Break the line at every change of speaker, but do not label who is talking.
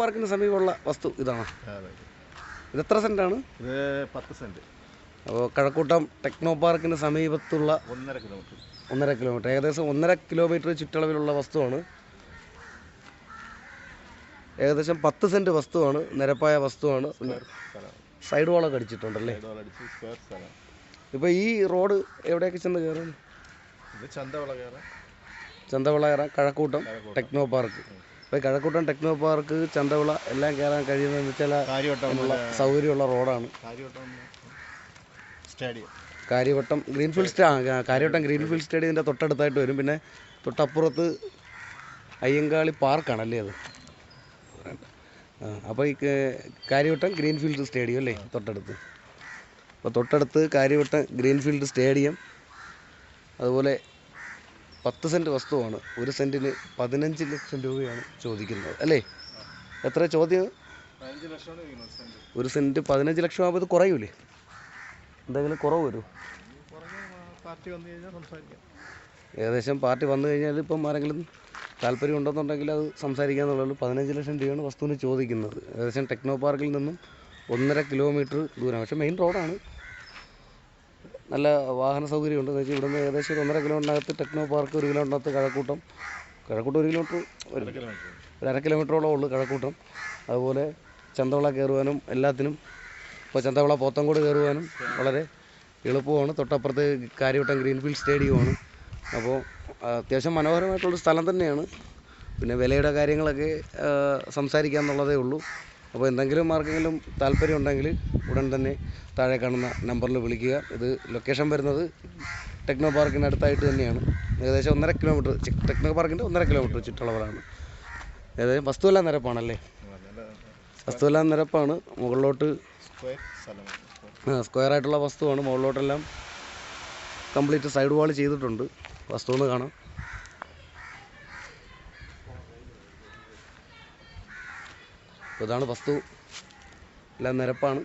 പാർക്കിന് സമീപമുള്ള വസ്തു ഇതാണ്. ഇത് എത്ര സെന്റാണ്
ഇത് പത്ത് സെന്റ്.
അപ്പോൾ കഴക്കൂട്ടം ടെക്നോ പാർക്കിന് സമീപത്തുള്ള
ഒന്നര കിലോമീറ്റർ.
ഒന്നര കിലോമീറ്റർ. ഏകദേശം ഒന്നര കിലോമീറ്റർ ചുറ്റളവിലുള്ള വസ്തുവാണ്. ഏകദേശം പത്ത് സെന്റ് വസ്തുവാണ്. നിരപ്പായ വസ്തുവാണ്. സൈഡ് വാളൊക്കെ അടിച്ചിട്ടുണ്ടല്ലേ? ഇപ്പോൾ ഈ റോഡ് എവിടെയൊക്കെ ചെന്ന് കയറും?
ചന്തവള കയറാം.
ചന്തവിള കയറാം. Kazhakkoottam techno park. ഇപ്പോൾ കഴക്കൂട്ടം ടെക്നോ പാർക്ക് ചന്തവിള എല്ലാം കയറാൻ കഴിയുന്ന വെച്ചാൽ
കാര്യവട്ടം
സൗകര്യമുള്ള റോഡാണ്.
കാര്യവട്ടം സ്റ്റേഡിയം.
കാര്യവട്ടം ഗ്രീൻഫീൽഡ് സ്റ്റേ കാര്യവട്ടം ഗ്രീൻഫീൽഡ് സ്റ്റേഡിയത്തിന്റെ തൊട്ടടുത്തായിട്ട് വരും. പിന്നെ തൊട്ടപ്പുറത്ത് അയ്യങ്കാളി പാർക്കാണ് അല്ലേ അത് അപ്പോൾ ഈ കാര്യവട്ടം ഗ്രീൻഫീൽഡ് സ്റ്റേഡിയം അല്ലേ തൊട്ടടുത്ത്? അപ്പോൾ തൊട്ടടുത്ത് കാര്യവട്ടം ഗ്രീൻഫീൽഡ് സ്റ്റേഡിയം അതുപോലെ പത്ത് സെന്റ് വസ്തുവാണ് ഒരു സെന്റിന് പതിനഞ്ച് ലക്ഷം രൂപയാണ് ചോദിക്കുന്നത് അല്ലേ? എത്ര ചോദ്യം? ഒരു സെന്റ് പതിനഞ്ച് ലക്ഷം ആകുമ്പോൾ ഇത് കുറയൂലേ? എന്തെങ്കിലും കുറവ് വരുമോ ഏകദേശം പാർട്ടി വന്നു കഴിഞ്ഞാൽ ഇപ്പം ആരെങ്കിലും താല്പര്യം ഉണ്ടെന്നുണ്ടെങ്കിൽ അത് സംസാരിക്കാന്നുള്ളൂ പതിനഞ്ച് ലക്ഷം രൂപയാണ് വസ്തുവിന് ചോദിക്കുന്നത്. ഏകദേശം ടെക്നോ പാർക്കിൽ നിന്നും ഒന്നര കിലോമീറ്റർ ദൂരം. പക്ഷേ മെയിൻ റോഡാണ്. നല്ല വാഹന സൗകര്യമുണ്ട്. എന്ന് വെച്ചാൽ ഇവിടുന്ന് ഏകദേശം ഒരു ഒന്നര കിലോമീറ്ററിനകത്ത് ടെക്നോ പാർക്ക് ഒരു കിലോമീറ്ററിനകത്ത് കഴക്കൂട്ടം. കഴക്കൂട്ടം ഒരു കിലോമീറ്റർ ഒരു
കിലോമീറ്റർ.
ഒരു അര കിലോമീറ്ററോളം ഉള്ളു കഴക്കൂട്ടം. അതുപോലെ ചന്തവിള കയറുവാനും എല്ലാത്തിനും ഇപ്പോൾ ചന്തവിള പോത്തങ്കോട് കയറുവാനും വളരെ എളുപ്പമാണ്. തൊട്ടപ്പുറത്ത് കാര്യവട്ടം ഗ്രീൻഫീൽഡ് സ്റ്റേഡിയമാണ് അപ്പോൾ അത്യാവശ്യം മനോഹരമായിട്ടുള്ള സ്ഥലം തന്നെയാണ്. പിന്നെ വിലയുടെ കാര്യങ്ങളൊക്കെ സംസാരിക്കാമെന്നുള്ളതേ ഉള്ളൂ. അപ്പോൾ എന്തെങ്കിലും ആർക്കെങ്കിലും താല്പര്യം ഉണ്ടെങ്കിൽ ഉടൻ തന്നെ താഴെ കാണുന്ന നമ്പറിൽ വിളിക്കുക. ഇത് ലൊക്കേഷൻ വരുന്നത് ടെക്നോ പാർക്കിന് അടുത്തായിട്ട് തന്നെയാണ്. ഏകദേശം ഒന്നര കിലോമീറ്റർ ടെക്നോ പാർക്കിന്റെ ഒന്നര കിലോമീറ്റർ ചുറ്റളവിലാണ്. ഏകദേശം വസ്തുവെല്ലാം നിരപ്പാണല്ലേ? വസ്തുവെല്ലാം നിരപ്പാണ്. മുകളിലോട്ട് സ്ക്വയർ ആയിട്ടുള്ള വസ്തുവാണ്. മുകളിലോട്ടെല്ലാം കംപ്ലീറ്റ് സൈഡ് വാൾ ചെയ്തിട്ടുണ്ട്. വസ്തു ഒന്ന് കാണാം. അപ്പോൾ ഇതാണ് വസ്തു. എല്ലാം നിരപ്പാണ്.